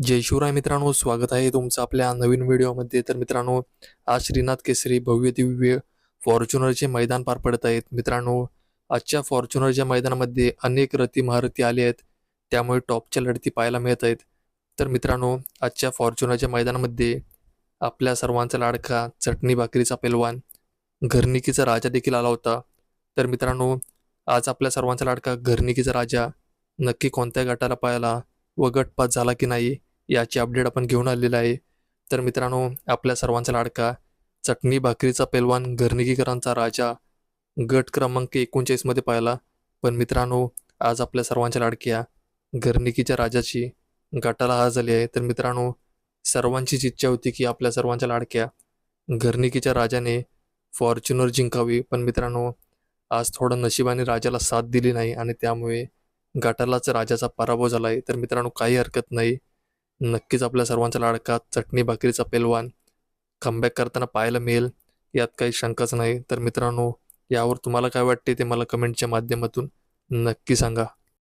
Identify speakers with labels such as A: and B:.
A: जय शिवराय मित्रांनो स्वागत आहे तुमचं आपल्या नवीन व्हिडिओमध्ये. तर मित्रांनो आज श्रीनाथ केसरी भव्य दिव्य फॉर्च्युनरचे मैदान पार पडत आहेत. मित्रांनो आजच्या फॉर्च्युनरच्या मैदानामध्ये अनेक रथी महारथी आले आहेत. त्यामुळे टॉपच्या लढती पाहायला मिळत आहेत. तर मित्रांनो आजच्या फॉर्च्युनरच्या मैदानामध्ये आपल्या सर्वांचा लाडका चटणी भाकरीचा पेलवान घरनिकीचा राजा देखील आला होता. तर मित्रांनो आज आपल्या सर्वांचा लाडका घरनिकीचा राजा नक्की कोणत्या गटाला पाहायला व गटपात झाला की नाही याची अपडेट आपण घेऊन आलेलं आहे. तर मित्रांनो आपल्या सर्वांचा लाडका चटणी भाकरीचा पेलवान घरनिकीकरांचा राजा गट क्रमांक एकोणचाळीसमध्ये पाहिला. पण मित्रांनो आज आपल्या सर्वांच्या लाडक्या घरनिकीच्या राजाची गटाला हार झाली आहे. तर मित्रांनो सर्वांचीच इच्छा होती की आपल्या सर्वांच्या लाडक्या घरनिकीच्या राजाने फॉर्च्युनर जिंकावी. पण मित्रांनो आज थोडं नशिबाने राजाला साथ दिली नाही आणि त्यामुळे गटालाच राजाचा पराभव झाला आहे. तर मित्रांनो काही हरकत नाही. नक्कीच आपल्या सर्वांचा लाडका चटणी भाकरीचा पेलवान कमबॅक करताना पाहायला मिळेल यात काही शंकाच नाही. तर मित्रांनो यावर तुम्हाला काय वाटते ते मला कमेंटच्या माध्यमातून नक्की सांगा.